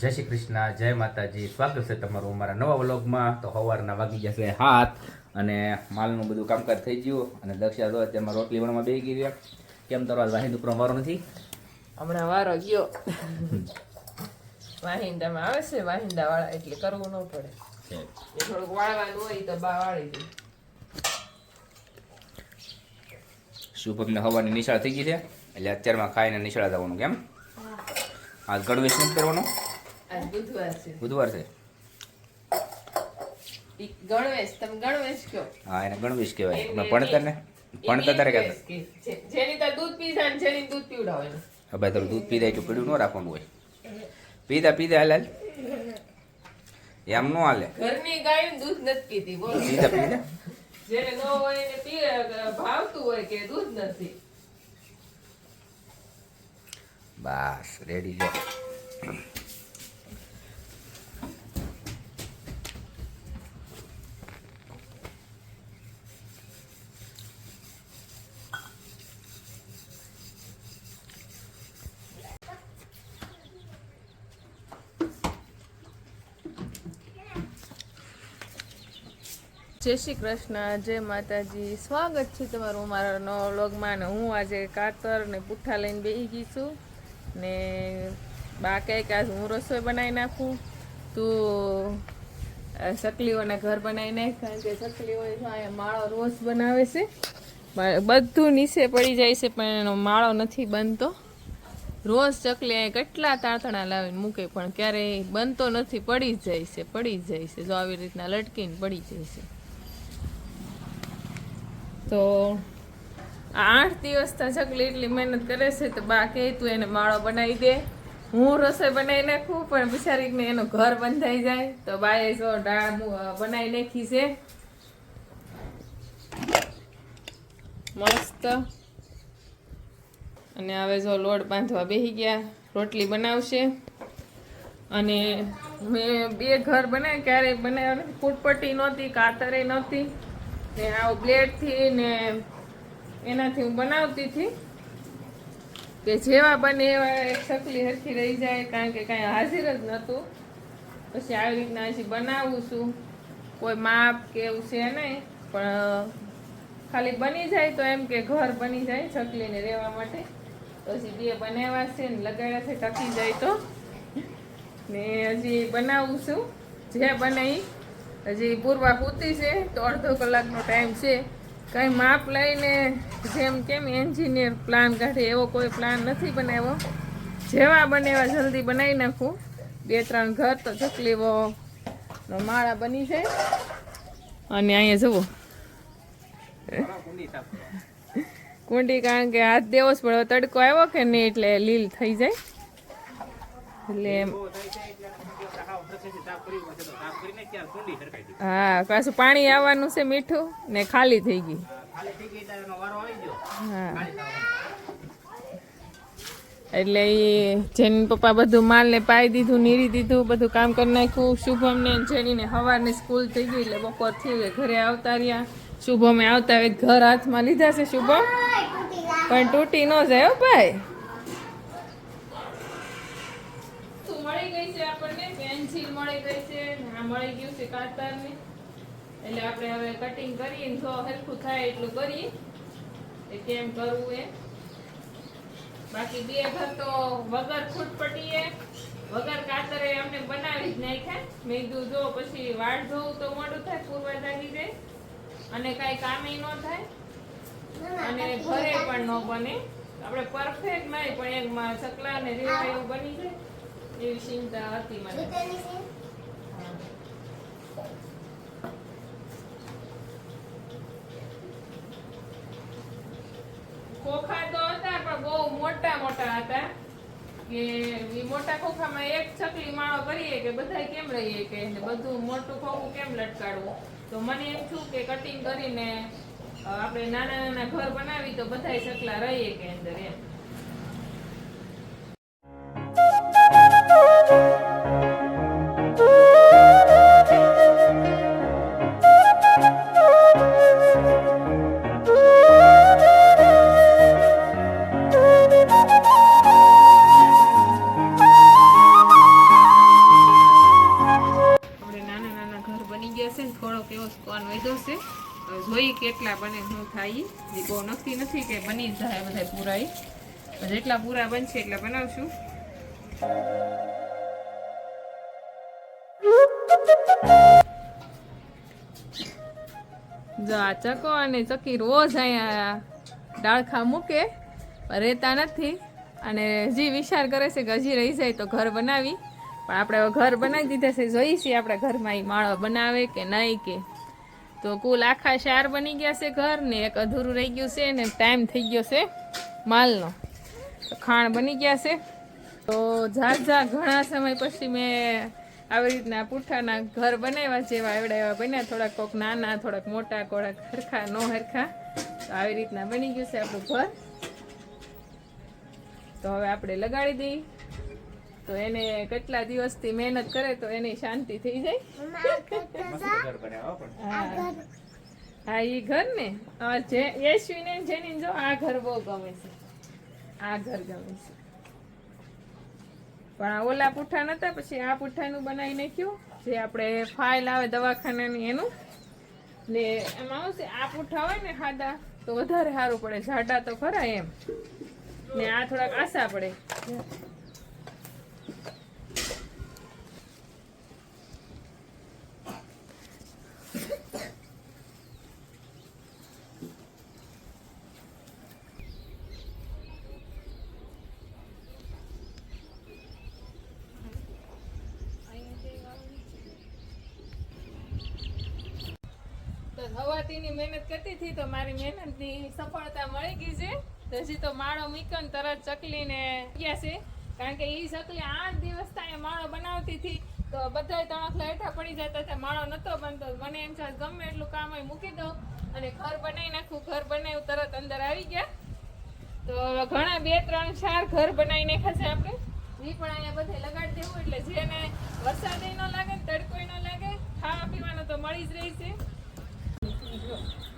જય શ્રી કૃષ્ણ જય માતાજી. સ્વાગત છે તમારું અમારા નવા વ્લોગમાં. તો સવારના વાગી જશે હાથ અને માલનું બધું કામકાજ થઈ ગયું અને દક્ષા તો તેમાં રોટલી વણમાં બે ગઈ રહ્યા કેમ તારો આજ વાહિંદ ઉપર વારો નથી? હમણાં વારો ગયો. વાહિંદામાં આવે છે વાહિંદા વાળા એટલે કરવું ન પડે. એ થોડુંક વાળવાનું હોય તો બા વાળી દે. શુભમને હવાની નિશાળ થઈ ગઈ છે? એટલે અત્યારમાં ખાઈને નિશાળા જવાનું કેમ? આ ગણવેશ નથી કરવાનો? બુધવાર છે. ગણવેશ તમે ગણવેશ કયો? હા એને ગણવેશ કહેવાય. અમે ભણતર ને ભણતર તારે કહેતા જેની તાર દૂધ પીધા ને જેની દૂધ પીવડાવે હવે તારું દૂધ પીધા એટલું પીડ્યું ન રાખવાનું હોય. પીધા પીધા હાલ એમ ન હાલે. ઘરની ગાય દૂધ નથી પીતી બોલ. પીધા પીધા. જેને ન હોય એને પીવે ભાવતું હોય કે દૂધ નથી. બસ રેડી છે. જય શ્રી કૃષ્ણ જય માતાજી. સ્વાગત છે તમારું મારા નવા વ્લોગમાં ને હું આજે કાતર ને પુઠ્ઠા લઈને બેસી ગઈ છું. ને બા કહે કે હું રસોઈ બનાવી નાખું. તું અ, ચકલીઓના ઘર બનાવી નાખ કારણ કે ચકલીઓ જો માળો રોજ બનાવે છે. બધું નીચે પડી જાય છે પણ એનો માળો નથી બનતો. રોજ ચકલી અહીંયા કેટલા તાંતણા લાવીને મૂકે પણ ક્યારેય બનતો નથી પડી જાય છે પડી જાય છે. જો આવી રીતના લટકીને પડી જાય છે. તો આઠ દિવસ તો ચકલી એટલી મહેનત કરે છે તો બા કહે, તું એને માળો બનાવી દે. હું રસોઈ બનાવી નાખું, પણ બિચારીને એનું ઘર બંધાઈ જાય. તો બાએ જો દાળ બનાવી નાખી છે. મસ્ત. અને હવે જો લોટ બાંધવા બેસી ગયા, રોટલી બનાવશે. અને મેં બે ઘર બનાવ્યા, ક્યારેય બનાવ્યા નથી. ફૂટપટ્ટી નહોતી, કાતરે નહોતી. ને આ બ્લેડથી ને એનાથી હું બનાવતી હતી. કે જેવા બને એવા એક ચકલી હરખી રહી જાય, કારણ કે કાંઈ હાજર જ નહોતું. પછી આવી રીતના હજી બનાવું છું. કોઈ માપ કે એવું છે નહીં, પણ ખાલી બની જાય તો એમ કે ઘર બની જાય ચકલીને રહેવા માટે. પછી બે બનાવ્યા છે ને લગાડ્યા છે, ટકી જાય તો. ને હજી બનાવું છું. જે બને. હજી પૂરવા પૂતી છે, તો અડધો કલાકનો ટાઈમ છે. કંઈ માપ લઈને જેમ કેમ એન્જિનિયર પ્લાન કાઢે એવો કોઈ પ્લાન નથી બનાવ્યો. જેવા બને એવા જલ્દી બનાવી નાખું. બે ત્રણ ઘર તો ચકલીઓ માળા બની જાય. અને અહીંયા જુઓ. કુંડી કારણ કે હાથ દેવો જ પડે. તડકો આવ્યો કે નહીં એટલે લીલ થઈ જાય. એટલે હા, પાછું પાણી આવવાનું છે મીઠું ને ખાલી થઈ ગઈ હા. એટલે એ જેની પપ્પા બધું માલને પાઈ દીધું, નીરી દીધું, બધું કામ કરી નાખ્યું. શુભમને ને જેનીને સવારની સ્કૂલ થઈ ગઈ એટલે બપોર ગઈ ઘરે આવતા રહ્યા. શુભમે આવતા હવે ઘર હાથમાં લીધા છે શુભમ પણ તૂટી ન જાય ભાઈ. મળી ગયું છે કાતરની. એટલે આપણે હવે કટિંગ કરીએ જો હરખું થાય એટલું કરીએ. એ કેમ કરવું એ? બાકી બે ઘર તો વગર ફૂટપટ્ટીએ વગર કાતરે અમને બનાવી જ નાખ્યા. મેં કીધું, જો પછી વાળ ધોવું તો મોડું થાય, પૂરવા જાગી જાય. અને કાંઈ કામે ન થાય. અને ઘરે પણ ન બને. આપણે પરફેક્ટ નહીં, પણ એક ચકલા ને રેવા એવું બની જાય. એવી ચિંતા હતી મને. ખોખા તો હતા, પણ બહુ મોટા મોટા હતા કે એ મોટા ખોખામાં એક ચકલી માળો કરીએ કે બધા કેમ રહીએ કે બધું મોટું ખોખું કેમ લટકાડવું? તો મને એમ થયું કે કટિંગ કરીને આપણે નાના નાના ઘર બનાવી તો બધાય ચકલા રહીએ કે અંદર એમ. તેવો કેવો સ્કોન વધ્યો છે? જોઈ કેટલા બને, શું થાય. એ બહુ નક્કી નથી કે બની જાય બધા પૂરા. જેટલા પૂરા બનશે એટલા બનાવશું. જો આ ચકો અને ચકી રોજ અહીંયા ડાળખા મૂકે, રહેતા નથી. અને હજી વિચાર કરે છે કે હજી રહી જાય તો ઘર બનાવી. પણ આપણે હવે ઘર બનાવી દીધા છે જોઈએ છીએ આપણા ઘરમાં એ માળો બનાવે કે નહીં કે. તો કુલ આખા ચાર બની ગયા છે ઘર ને એક અધૂરું રહી ગયું છે ને ટાઈમ થઈ ગયો છે માલનો. ખાણ બની ગયા છે. તો ઝાઝ ઝા ઘણા સમય પછી મેં આવી રીતના પૂઠાના ઘર બનાવ્યા જેવા એવડા એવા બન્યા. થોડાક કોક નાના, થોડાક મોટા કોડાક હરખા, નો હરખા. તો આવી રીતના બની ગયું છે આપણું ઘર. તો હવે આપણે લગાડી દઈએ તો એને કેટલા દિવસથી મહેનત કરે તો એની શાંતિ થઈ જાય. હો એ ઘર ને? જે યશવીને જેની જો આ ઘર બહુ ગમે છે. આ ઘર ગમે છે. પણ આ ઓલા પુઠ્ઠા નતા, પછી આ પુઠ્ઠાનું બનાવી નાખ્યું, જે આપણે ફાઇલ આવે દવાખાનાની એનું. ને એમાં શું છે, આ પુઠ્ઠા હોય ને ખાધા તો વધારે સારું પડે. જાડા તો ખરા એમ. ને આ થોડાક આશા પડે. તો હવાતીની મહેનત કરતી હતી તો મારી મહેનતની સફળતા મળી ગઈ છે. તો હજી તો માળો મૂક્યો ને તરત ચકલીને ગયા છે. કારણ કે એ ચકલી આઠ દિવસ થાય માળો બનાવતી હતી. તો બધાય તણખલા હેઠા પડી જતા હતા. માળો નહોતો બનતો. મને એમ છે ગમે એટલું કામ હોય મૂકી દઉં અને ઘર બનાવી નાખું. ઘર બનાવ્યું તરત અંદર આવી ગયા. તો ઘણા બે, ત્રણ, ચાર ઘર બનાવી નાખ્યા છે આપણે. એ પણ અહીંયા બધે લગાડી દેવું. એટલે જેને વરસાદ ન લાગે ને તડકો ન લાગે ખાવા પીવાનું તો મળી જ રહી છે. Yeah.